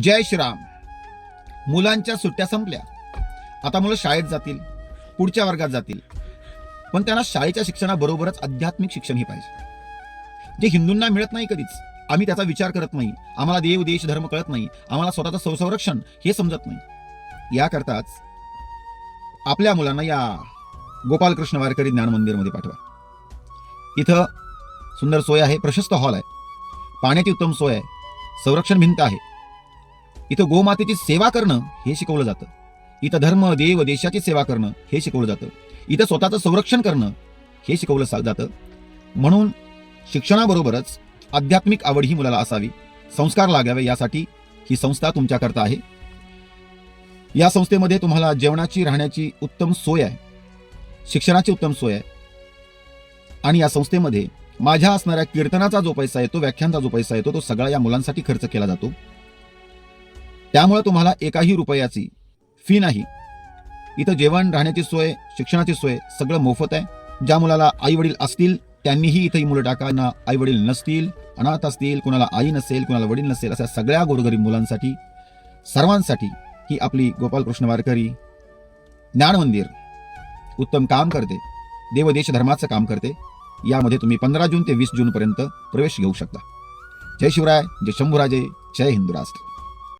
जय श्रीराम. मुलांच्या सुट्ट्या संपल्या. आता मुलं शाळेत जातील पुढच्या वर्गात जातील. पण त्यांना शाळेच्या शिक्षणाबरोबरच आध्यात्मिक शिक्षणही पाहिजे. जे हिंदूंना मिळत नाही कधीच आम्ही त्याचा विचार करत नाही. आम्हाला देव देश धर्म कळत नाही. आम्हाला स्वतःचं संरक्षण हे समजत नाही. याकरताच आपल्या मुलांना या गोपालकृष्ण वारकरी ज्ञान मंदिरमध्ये पाठवा. इथं सुंदर सोय आहे प्रशस्त हॉल आहे. पाण्याची उत्तम सोय आहे. संरक्षण भिंत आहे. इथं गोमातेची सेवा करणं हे शिकवलं जातं. इथं धर्म देव देशाची सेवा करणं हे शिकवलं जातं. इथं स्वतःचं संरक्षण करणं हे शिकवलं जातं. म्हणून शिक्षणाबरोबरच आध्यात्मिक आवड ही मुलाला असावी संस्कार लागावे यासाठी ही संस्था तुमच्याकरता आहे. या संस्थेमध्ये तुम्हाला जेवणाची राहण्याची उत्तम सोय आहे. शिक्षणाची उत्तम सोय आहे. आणि या संस्थेमध्ये माझ्या असणाऱ्या कीर्तनाचा जो पैसा येतो व्याख्यानचा जो पैसा येतो तो सगळा या मुलांसाठी खर्च केला जातो. त्यामुळे तुम्हाला एकाही रुपयाची फी नाही. इथं जेवण राहण्याची सोय शिक्षणाची सोय सगळं मोफत आहे. ज्या मुलाला आई वडील असतील त्यांनीही इथं ही मुलं टाका. ना आई वडील नसतील अनाथ असतील कुणाला आई नसेल कुणाला वडील नसेल अशा सगळ्या गोरगरीब मुलांसाठी सर्वांसाठी ही आपली गोपालकृष्ण वारकरी ज्ञान मंदिर उत्तम काम करते. देवदेश धर्माचं काम करते. यामध्ये तुम्ही पंधरा जून ते वीस जूनपर्यंत प्रवेश घेऊ शकता. जय शिवराय जय शंभूराजे जय हिंदू राष्ट्र.